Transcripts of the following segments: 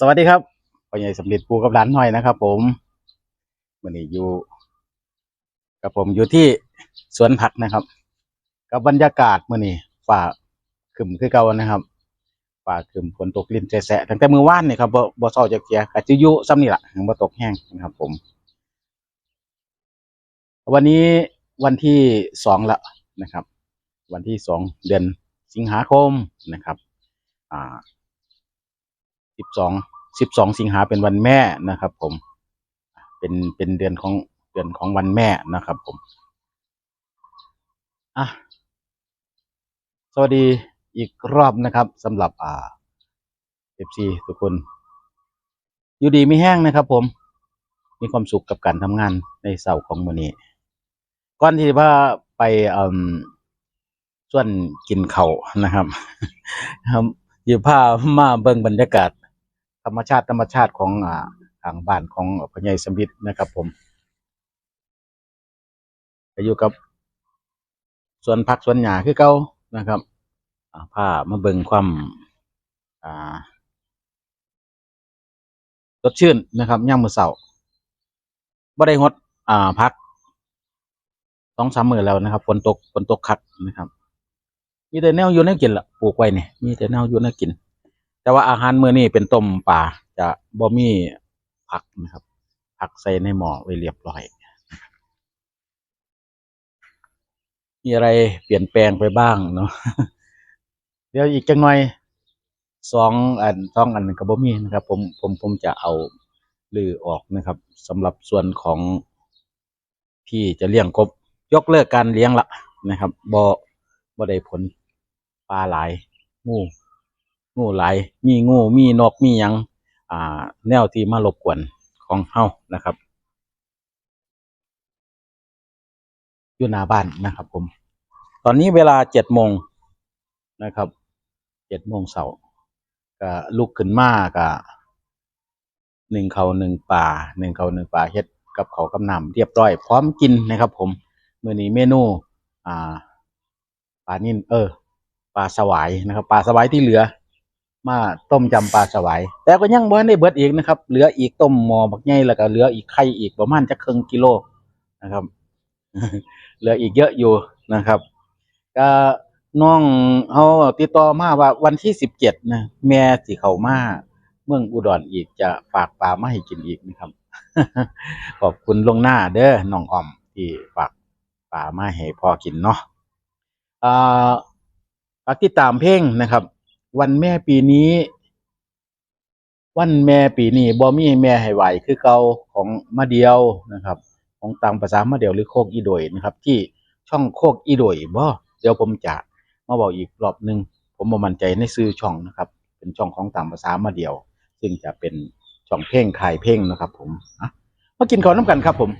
สวัสดีครับพ่อใหญ่สำเร็จปูกับร้านหน่อยนะครับ ผมวันนี้อยู่ กับผมอยู่ที่สวนผักนะครับ กับบรรยากาศมื่อนี้ฝ่าขึ้นคือเก่านะครับฝ่าขึ้นฝนตกลิ่นแฉะตั้งแต่มือว่านนี่ครับบ่บ่เศร้าจากเกียกะจิยุซ้ำนี่แหละยังบ่ตกแห้งนะครับ ผม วันนี้วันที่สองละนะครับ วันที่สองเดือนสิงหาคมนะครับ อ่า สิบสองสิบสองสิงหาเป็นวันแม่นะครับ ผม เป็นเป็นเดือนของเดือนของวันแม่นะครับ ผมอะสวัสดีอีกรอบนะครับสำหรับอ่าเอฟซีทุกคน อยู่ดีไม่แห้งนะครับ ผม มีความสุขกับการทำงานในเสาร์ของมือนี้ก่อนที่ว่าไปอืมส่วนกินเขานะครับ ครับอยู่ผ้ามาเบิ่งบรรยากาศ ธรรมชาติธรรมชาติของอ่าทางบ้านของพญายสมิทธนะครับผมก็อยู่กับสวนผักสวนหญ้าคือเก่านะครับผ้ามาเบิ่งความอ่าสดชื่นนะครับย่ามมื้อเช้าบ่ได้งดอ่าพักสองสามมือแล้วนะครับฝนตกฝนตกคักนะครับ มีแต่แนวอยู่แนวกินละปลูกไว้นี่มีแต่แนวอยู่แนวกิน แต่ว่าอาหารมื้อนี้เป็นต้มปลาจะบ่มีผักนะครับ ผักใส่ในหม้อไว้เรียบร้อย มีอะไรเปลี่ยนแปลงไปบ้างเนาะเดี๋ยวอีกจังหน่อยสองอันสองอันก็บ่มีนะครับ ผมผมผมจะเอาลือออกนะครับสำหรับส่วนของที่จะเลี้ยงกบ ยกเลิกการเลี้ยงละนะครับบ่บ่ได้ผลปลาหลายงู งูหลาย มีงูมีนกมียังอ่า แนวที่มารบกวนของเฮานะครับ อยู่หน้าบ้านนะครับ ผม ตอนนี้เวลาเจ็ดโมงนะครับเจ็ดโมงเสาร์ก็ลุกขึ้นมาก็หนึ่งเขาหนึ่งป่าหนึ่งเขาหนึ่งป่าเฮ็ดกับเขากับน้ำเรียบร้อย พร้อมกินนะครับ ผมมื้อนี้เมนู อ่าปลานิ่นเออปลาสวายนะครับปลาสวายที่เหลือ มาต้มจำปลาสวายแต่ก็ยังบ่ทันได้เบิดอีกนะครับ เหลืออีกต้มหมอบักใหญ่แล้วก็เหลืออีกไข่อีกประมาณจะครึ่งกิโลนะครับ เหลืออีกเยอะอยู่นะครับก็น้องเขาติดต่อมาว่าวันที่สิบเจ็ดนะแม่สิเขามาเมืองอุดรอีกจะฝากปลามาให้กินอีกนะครับ ขอบคุณลงหน้าเด้อน้องอ่อมที่ฝากปลามาให้พ่อกินเนาะอ่าฝากติดตามเพลงนะครับ วันแม่ปีนี้ วันแม่ปีนี้บ่มีแม่ให้ไหวคือเก่าของมาเดียวนะครับ ของตามภาษามาเดียวหรือโคกอีโดยนะครับ ที่ช่องโคกอีโดยบ่เดี๋ยวผมจะมาบอกอีกรอบหนึ่งผมบ่มั่นใจในซื้อช่องนะครับ เป็นช่องของตามภาษามาเดียว ซึ่งจะเป็นช่องเพลงขายเพลงนะครับ ผมอะมากินข้าวน้ำกันครับ ผม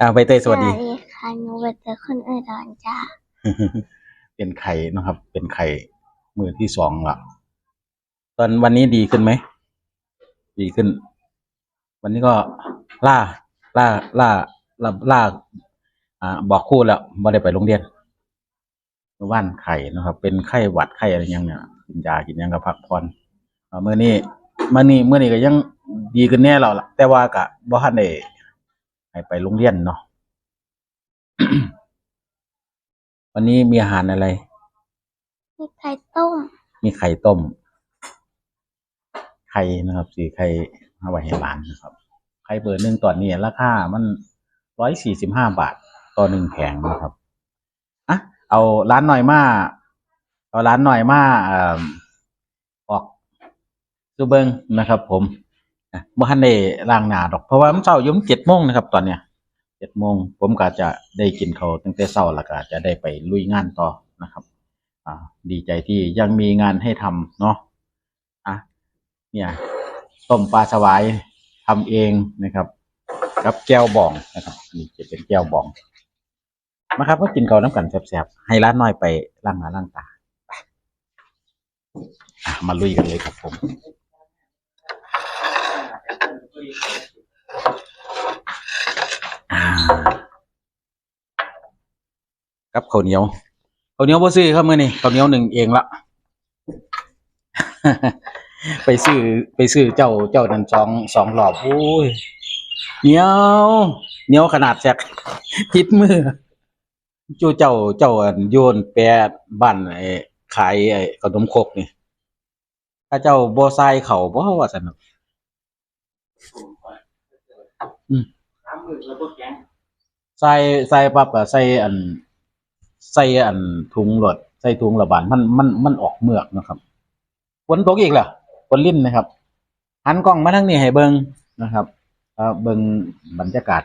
อ่าใบเตยสวัสดีค่ะหนูเป็นเจอคนอื่นดอนจ้า เป็นไข่นะครับ เป็นไข่มือที่สองละตอนวันนี้ดีขึ้นไหม ดีขึ้น วันนี้ก็ล่า ล่า ล่า ล่าล่าอ่า บอกคู่แล้วไม่ได้ไปโรงเรียนเมื่อวานไข่นะครับ เป็นไข้หวัดไข้อะไรยังเนี่ยกินยากินยังก็พักผ่อนเมื่อนี้เมื่อนี้เมื่อนี้ก็ยังดีขึ้นแน่แล้วล่ะแต่ว่ากะบ่ทันได้ให้ไปโรงเรียนเนาะ วันนี้มีอาหารอะไร มีไข่ต้ม มีไข่ต้ม ไข่นะครับสีไข่เอาไว้ให้หลานนะครับ ไข่เบอร์หนึ่งตอนนี้ราคามันร้อยสี่สิบห้าบาทต่อหนึ่งแผงนะครับอะเอาร้านหน่อยมาเอาร้านหน่อยมาเอ่อออกซูเบิงนะครับ ผมอะบ่ทันได้ล้างหน้าดอก เพราะว่ามันเช้าอยุ่มเจ็ดโมงนะครับ ตอนเนี้ย เจ็ดโมงผมก็จะได้กินเขาวตั้งแต่เช้าแล้วก็จะได้ไปลุยงานต่อนะครับ อ่า ดีใจที่ยังมีงานให้ทำเนาะอะเนี่ยต้มปลาสวายทำเองนะครับกับแก้วบองนะครับนี่จะเป็นแก้วบองมาครับก็กินเขาวน้ำกันแซ่บๆให้ร้านน้อยไปล้างหน้าล้างตาอะมาลุยกันเลยครับผม อ่ากับข้าวเหนียวข้าวเหนียวบ่ซื้อครับมื้อนี้ข้าวเหนียวหนึ่งเองละไปซื้อไปซื้อเจ้าเจ้านั่นสองสองรอบโอ้ยเหนียวเหนียวขนาดแซกพิดมือจูเจ้าเจ้าโยนแปรบ้านไอ้ขายไอ้ขนมครกนี่ถ้าเจ้าบ่ใส่เข่าบ่ว่าซั่นเนาะสาม หมื่นแล้วก็แกงใส่ใส่ปั๊บก็ใส่อัน ใส่อันถุงรถใส่ถุงระบาดมันมันมันออกเมือกนะครับฝนตกอีกแล้วฝนลิ้นนะครับหันกล้องมาทางนี้ให้เบิงนะครับเบิงบรรยากาศ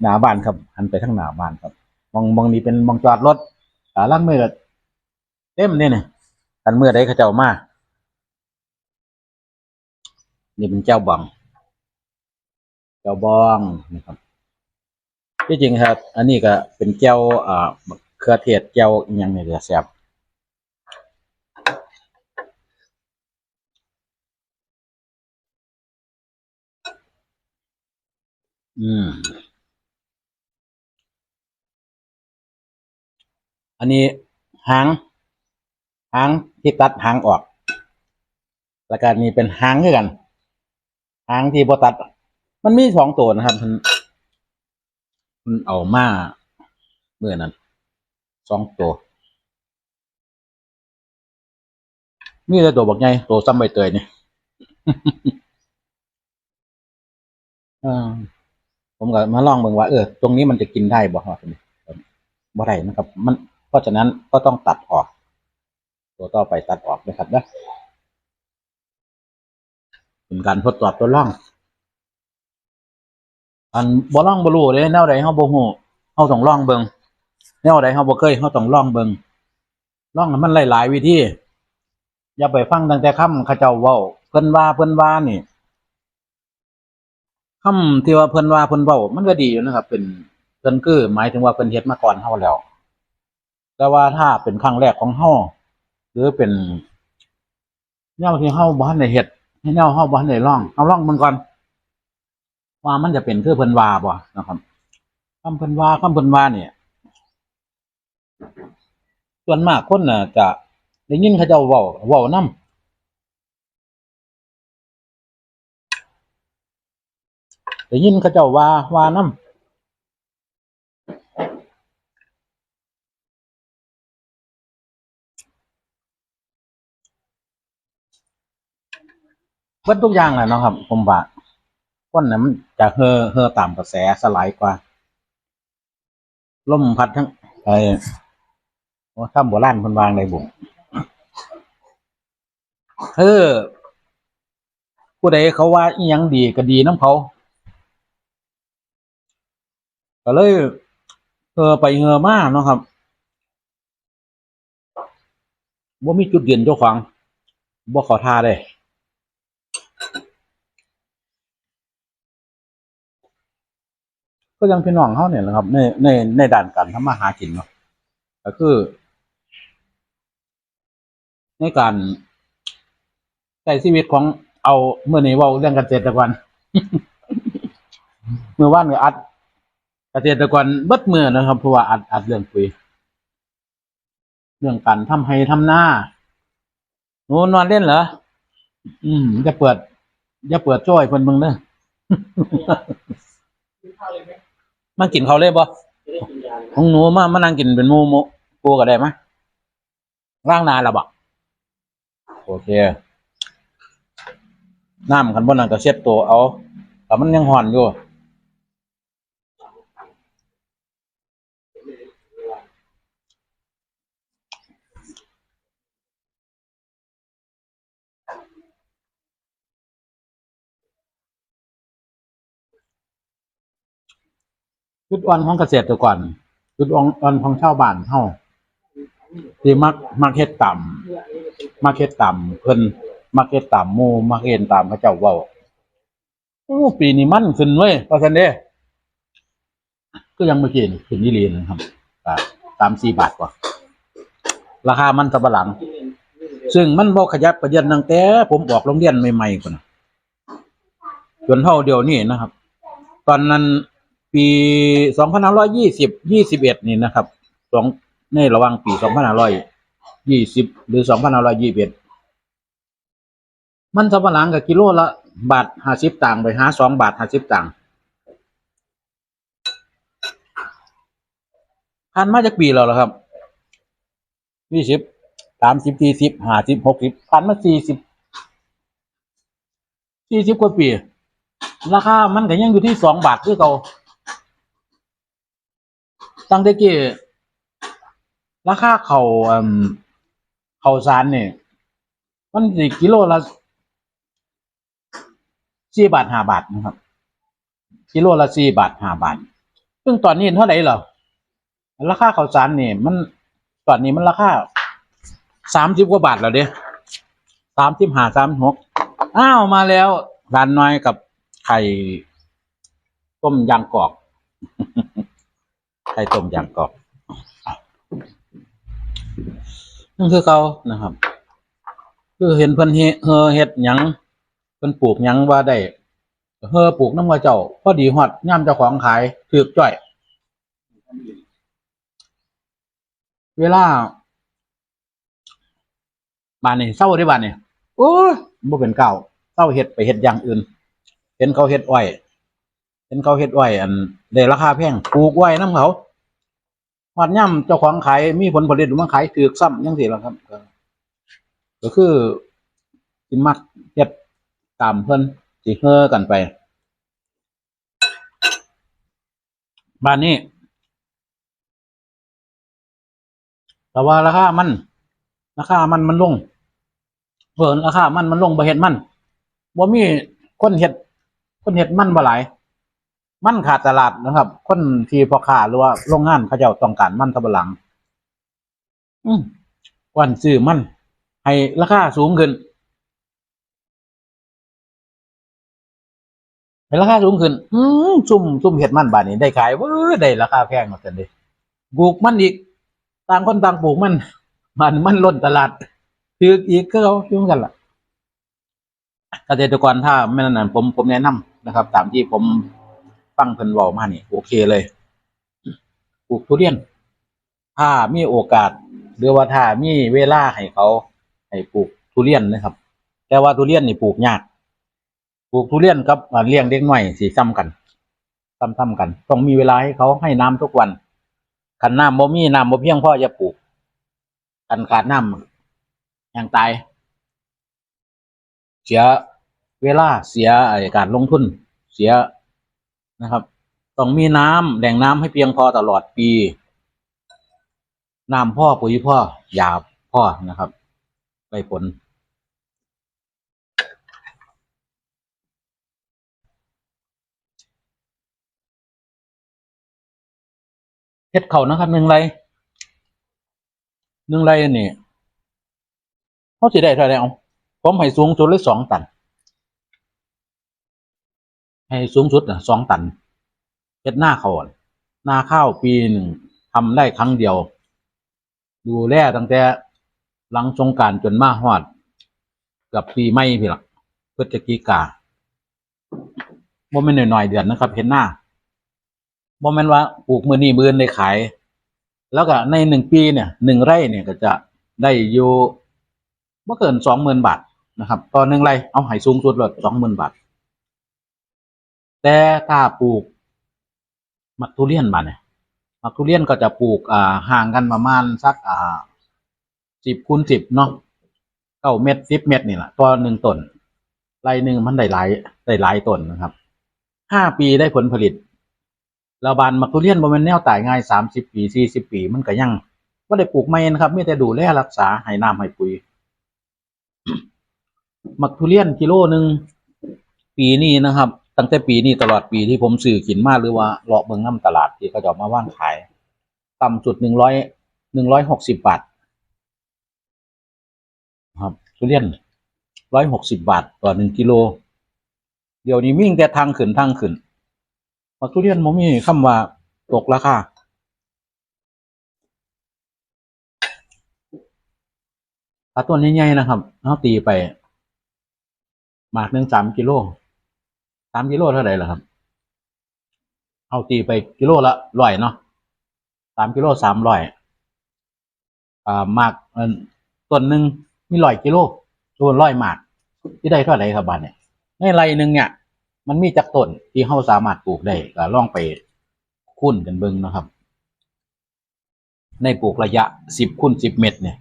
หนาบ้านครับหันไปทางหนาบ้านครับ มองมองนี้เป็นมองจอดรถขาล่างมือก็เต็มเนี่ยนี่กันเมื่อใดเขาเจ้ามานี่เป็นเจ้าบอง จ้าบองนะครับที่จริงครับ อันนี้ก็เป็นแก้วอ่าเครือเทศแก้วยังเนี่ยเดี๋ยวแซบอืม อันนี้หางหางที่ตัดหางออก แล้วก็นี่เป็นหางคือกัน หางที่บ่ตัด มันมีสองตัวนะครับมันมันเอามาเมื่อนั้นสองตัวนี่แต่ตัวบักไงตัวซ้ำใบเตยเนี่อ่าผมก็มาลองเบิ่งว่าเออตรงนี้มันจะกินได้บ่ครับบ่ได้นะครับ มัน เพราะฉะนั้นก็ต้องตัดออก ตัวต่อไปตัดออกนะครับนะเป็นการทดสอบตัวล่อง อันบ่ล่องบ่รู้เด้แนวใดเฮาบ่ฮู้เฮาต้องลองเบิ่งแนวใดเฮาบ่เคยเฮาต้องลองเบิ่งลองมันหลายๆวิธีอย่าไปฟังตั้งแต่คำเขาเจ้าเว้าเพิ่นว่าเพิ่นว่านี่คำที่ว่าเพิ่นว่าเพิ่นเว้ามันก็ดีอยู่นะครับ เป็นเพิ่นคือหมายถึงว่าเพิ่นเฮ็ดมาก่อนเฮาแล้ว แต่ว่าถ้าเป็นครั้งแรกของเฮาหรือเป็นแนวที่เฮาบ่ทันได้เฮ็ดแนวเฮาบ่ทันได้ลองเอาลองเบิงก่อน ว่ามันจะเป็นคือเพิ่นว่าบ่นะครับคำเพิ่นว่าคำเพิ่นว่าเนี่ยส่วนมากคนน่ะจะได้ยินเขาเจ้าเว้าเว้านำได้ยินเขาเจ้าว่าว่านำเบิดทุกอย่างแหละนะครับ ผมว่า คนน่ะมันจะเฮอเฮอตามกระแสสลายกว่าลมพัดทั้งไอ้ว่าข้ามโบราณคนวางในบุ่งเออผู้ใดเขาว่าอีหยังดีก็ดีน้ำเขาก็เลยเออไปเงอมาเนาะครับว่ามีจุดเด่นเจ้าของบ่ขอท่าเลย ก็ยังพี่น้องเขาเนี่ยแหละครับ ในในในด้านการทำมาหากินเนาะก็คือ ในการใช้ชีวิตของเอาเมื่อนี้เว่าเรื่องเกษตรกรเมื่อวานก็อัดเกษตรกรเบิดมือนะครับเพราะว่าอัดอัดเรื่องปุ๋ยเรื่องการทำให้ทำหน้าหนูนอนเล่นเหรออืมจะเปิด จะเปิดช่วยเพิ่นเบิ่งเด้อกิ มมากินเขาวเลยบ่จะได้กินยาเลยของหนูมามานั่งกินเป็นหมูหมูกูก็ได้ไหมร่างนานและบ่โอเคน้ำขันบนนั้นก็เช็ดตัวเอาแต่มันยังห่อนอยู่ จุดอ่อนของเกษตรกรจุดอ่อนอ่อนของชาวบ้านเฮาที่มักมักเฮ็ดต่ำมักเฮ็ดต่ำเพิ่นมักเฮ็ดต่ำหมู่มักเฮ็ดตามพระเจ้าเว้าโอ้ปีนี้มั่นขึ้นเว้ยเพราะฉะนั้นเด้ก็ยังเมื่อกี้นี่ขึ้นยี่ลีนะครับอ่ามสี่บาทกว่า ราคามันสับะหลัง ซึ่งมันบ่ขยับกระเดียนตั้งแต่ ผมออกโรงเรียนใหม่ๆพุ่นน่ะจนเท่าเดียวนี้นะครับ ตอนนั้น ปีสองพันห้าร้อยยี่สิบยี่สิบเอ็ดนี่นะครับสองในระหว่างปีสองพันห้าร้อยยี่สิบหรือสองพันห้าร้อยยี่สิบเอ็ดมันสำปะหลังกับกิโลละบาทห้าสิบตังไปหาสองบาทห้าสิบตังค์ผ่านมาจากปีแล้วเหรอครับยี่สิบสามสิบสี่สิบห้าสิบหกสิบผ่านมาสี่สิบสี่สิบกว่าปี ราคามันก็ยังอยู่ที่สองบาทคือเก่า ตั้งแต่กี้ราคาเขาเอ่มเขาสารเนี่ยมันสิกิโลละสี่บาทห้าบาทนะครับ กิโลละสี่บาทห้าบาท ซึ่งตอนนี้เท่าไหร่เหรอราคาข้าวสารนี่มันตอนนี้มันราคาสามสิบกว่าบาทแล้วเด้สามสิบห้าสามหกอ้าวมาแล้วร้านน้อยกับไข่ต้มยางกรอบ ไข่ต้มยางกรอบนั่นคือเขานะครับ คือเห็นเพิ่นเฮเฮอเฮ็ดหยังเพิ่นปลูกหยังว่าได้เฮอปลูกน้ำว่าเจ้าพอดีฮอดย่ามเจ้าของขายถูกจ้อย เวลาบ้านนี่เศร้าได้บ้านนี่โอ้บ่เป็นเก่าเศร้าเฮ็ดไปเฮ็ดอย่างอื่น เห็นเขาเฮ็ดอ้อยเห็นเขาเฮ็ดอ้อยอันได้ราคาแพงปลูกอ้อยน้ำเขา ฮอดย่ามเจ้าของขายมีผลผลิตหรือมาขายถูกซ้ำจังซี่ล่ะครับ ก็คือสิมักเฮ็ดตามเพิ่นสิเฮอกันไป บ้านนี้ แต่ว่าราคามันราคามันมันลงเพิ่นราคามันมันลงบ่เฮ็ดมันบ่มีคนเฮ็ดคนเฮ็ดมันบ่หลาย มันขาดตลาดนะครับ คนที่พอค้าหรือว่าโรงงานเขาเจ้าต้องการมันสำปะหลัง อืมวันซื้อมัน ให้ราคาสูงขึ้นให้ราคาสูงขึ้น อืมซุ่มซุ่มเห็ดมันบาทนี้ได้ขายเว้อได้ราคาแพงมาเกินเลยปลูกมันอีก ต่างคนต่างปลูกมัน มันมันล้นตลาดถืออีกก็เขายุ่งกันล่ะเกษตรกรถ้าไม่นั่นผมผมแนะนำนะครับ ตามที่ผม ฟังเพิ่นเว้ามานี่โอเคเลยปลูกทุเรียน ถ้ามีโอกาส หรือว่าถ้ามีเวลาให้เขาให้ปลูกทุเรียนนะครับ แต่ว่าทุเรียนนี่ปลูกยาก ปลูกทุเรียนกับเลี้ยงเด็กหน่อยสีซ้ำกันซ้ำๆกัน ต้องมีเวลาให้เขาให้น้ำทุกวันขันน้ำบ่มีน้ำบ่เพียงพ่อจะปลูกขันขาดน้ำอย่างตาย เสียเวลาเสียการลงทุน เสีย นะครับ ต้องมีน้ำแหล่งน้ำให้เพียงพอตลอดปี น้ำพ่อปุ๋ยพ่อยาพ่อนะครับไปผลเฮ็ดเขานะครับหนึ่งไรหนึ่งไรนี่เขาสิได้เท่าไหร่เอาผมให้สูงสุดเลยสองตัน ให้สูงสุดสองตันเฮ็ดหน้าเขาวหน้าข้าวปีหนึ่งทำได้ครั้งเดียว ดูแลตั้งแต่หลังสงการจนมาฮอด กับปีใหม่พี่ละพฤศจิกาบ่แม่นหน้อยๆเดือนนะครับ เห็นหน้าบ่แม่นว่าปลูกมือนี้มื้ออนได้ขาย แล้วก็ในหนึ่งปีเนี่ยหนึ่งไร่เนี่ยก็จะได้อยู่บ่เกินสองหมื่นบาทนะครับต่อหนึ่งไร่เอาให้สูงสุดเลยสองหมื่นบาท แต่ถ้าปลูกมักทุเรียนบาดเนี่ยมักทุเรียนก็จะปลูกอ่าห่างกันประมาณสักอ่าสิบคูณสิบเนาะเก้าเม็ดสิบเม็ดนี่แหละต่อหนึ่งต้นไรหนึ่งมันได้หลายได้หลายต้นนะครับห้าปีได้ผลผลิตแล้วบานมักทุเรียนบ่แมันแนวตายง่ายสามสิบปีสี่สิบปีมันก็ยังว่าได้ปลูกไม่นะครับมีแต่ดูแลรักษาให้น้ำให้ปุ๋ยมักทุเรียนกิโลหนึ่งปีนี้นะครับ ตั้งแต่ปีนี้ตลอดปีที่ผมซื้อกินมาหรือว่าเลาะเบิ่งน้ำตลาดที่เขาจะเอามาว่างขาย ต่ำสุดหนึ่งร้อยหนึ่งร้อยหกสิบบาทครับทุเรียนร้อยหกสิบบาทต่อหนึ่งกิโล เดี๋ยวนี้วิ่งแต่ทางขึ้นทางขึ้นมักทุเรียนผมมีคำว่าตกราคาถ้าต้นใหญ่ๆนะครับเอาตีไปหมากหนึ่งสามกิโลามกิโลเท่าไหร่ล่ะครับ เอาตีไปกิโลละร้อยเนาะสามกิโลสามร้อยอ่าหมากต้นหนึ่งมีร้อยกิโลตัวร้อยหมากที่ได้เท่าไหร่ครับบ้านเนี่ยในไรหนึ่งเนี่ย มันมีจักต้นที่เขาสามารถปลูกได้ก็ลองไปคุ้นกันเบิ่งนะครับ ในปลูกระยะสิบคูณสิบเมตรเนี่ย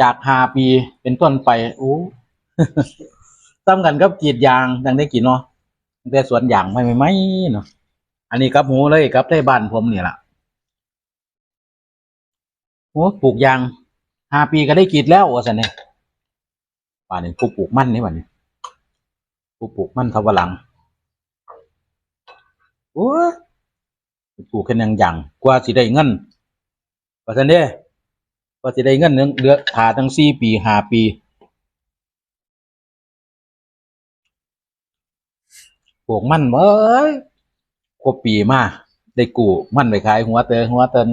จากห้าปีเป็นต้นไปโอ้ ซ้ำกันกับกรีดยางดังได้กี่เนาะตั้งแต่สวนยางไม่ไม่ไม่เนาะอันนี้กับหูเลยกับได้บ้านผมนี่แหละโอ้ปลูกยางห้าปีก็ได้กรีดแล้วว่าสันเนี่ยป่านนี้ผู้ปลูกมั่นนี่วันนี้ผู้ปลูกมั่นทวาหลังโอ้ปลูกแค่ยังยังกว่าสิได้เงินว่าสันเด้กว่าสิได้เงินเหลือดหาตั้งสี่ปีห้าปี ปลูกมันเอ้ยครบปีมาได้กูมันไปขายหัวเตอหัวเติน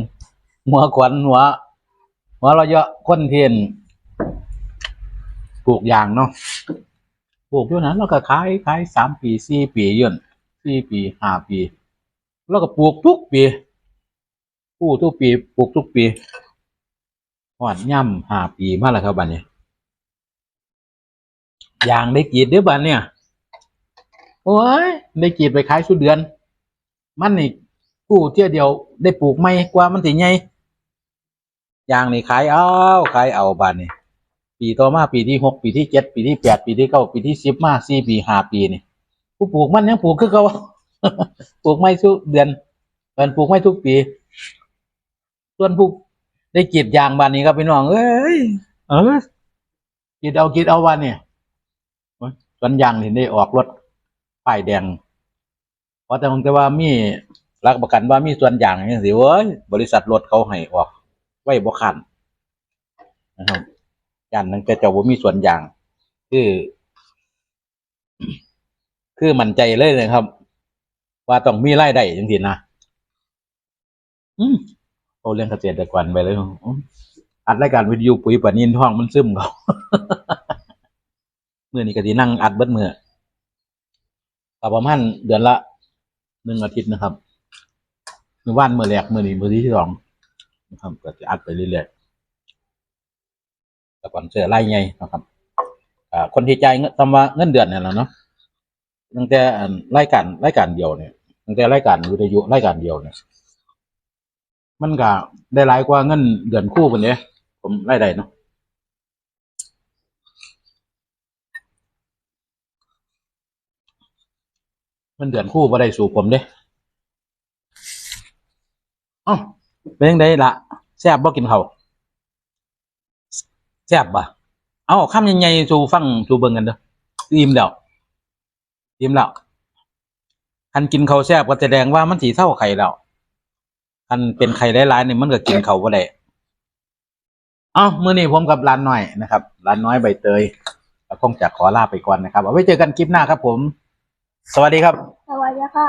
หัวขวัญหัวหัวเราเยอะคนเทียนปลูกยางเนาะปลูกอยู่นั้นเราก็ขายขายสามปีสี่ปียื่นสี่ปีห้าปีแล้วก็ปลูกทุกปีปลูกทุกปีปลูกทุกปีหอดย่ำห้าปีมาแล้วครับบัดนี้ยางได้กีดเด้อบัดเนี่ย โอ้ยได้กีดไปขายสุดเดือน มันนี่กู้เที่ยวเดียวได้ปลูกไม่กว่ามันสิไงอย่างนี่ขายเอาขายเอาบานนี่ปีต่อมาปีที่หกปีที่เจ็ดปีที่แปดปีที่เก้าปีที่สิบมาสี่ปีห้าปีนี่ผู้ปลูกมันยังปลูกคือเขาปลูกไม่ทุกเดือนมันปลูกไม่ทุกปี ส่วนผู้ได้กีดยางบานนี้ครับพี่น้องเอ้ยเออกีดเอากีดเอาวันเนี่ยโอ้ยสวนยางเห็นได้ออกรถ ป้ายแดงเพราะแต่ผมแต่ว่ามีรับประกันว่ามีส่วนอย่างอย่างนี้สิเว้ยบริษัทรถเขาให้ออก ไว้บ่คันนะครับยันนั่นแต่เจ้าบ่มีส่วนอย่าง คือ คือมั่นใจเลยนะครับ ว่าต้องมีรายได้จังซี่นะอืมเอาเรื่องเกษตรกรไปเลยอัดรายการวิดีโอปุ๋ยปานินท้องมันซึมเขาเมื่อนี้ก็สินั่งอัดเบิดเมือ ก็ประมาณเดือนละหนึ่งอาทิตย์นะครับมือว่านมือแรกมือนี้มือที่สองนะครับก็จะอัดไปเรื่อยๆแต่ก่อนเสือไล่ไงนะครับคนที่จ่ายเงินทำว่าเงินเดือนเนี่ยแหละเนาะตั้งแต่รายการรายการเดียวเนี่ยตั้งแต่รายการวิทยุรายการเดียวเนี่ยมันก็ได้หลายกว่าเงินเดือนคู่กันเนี่ยผมรายได้เนาะ เงินเดือนคู่บ่ได้สู่ผมเด้อ๋อเป็นยังไงล่ะแซ่บบ่กินเขาแซ่บบ่เอาคำใหญ่ๆสู่ฟังสู่เบิ่งกันเด้ออิ่มแล้วอิ่มแล้วคันกินเขาแซ่บก็แสดงว่ามันสิเท่าไข่แล้วคันเป็นไข่หลายๆนี่มันก็กินเขาบ่ได้เอ้ามื้อนี้ผมกับร้านน้อยนะครับร้านน้อยใบเตยก็คงจะขอลาไปก่อนนะครับเอาไว้เจอกันคลิปหน้าครับผม สวัสดีครับ สวัสดีค่ะ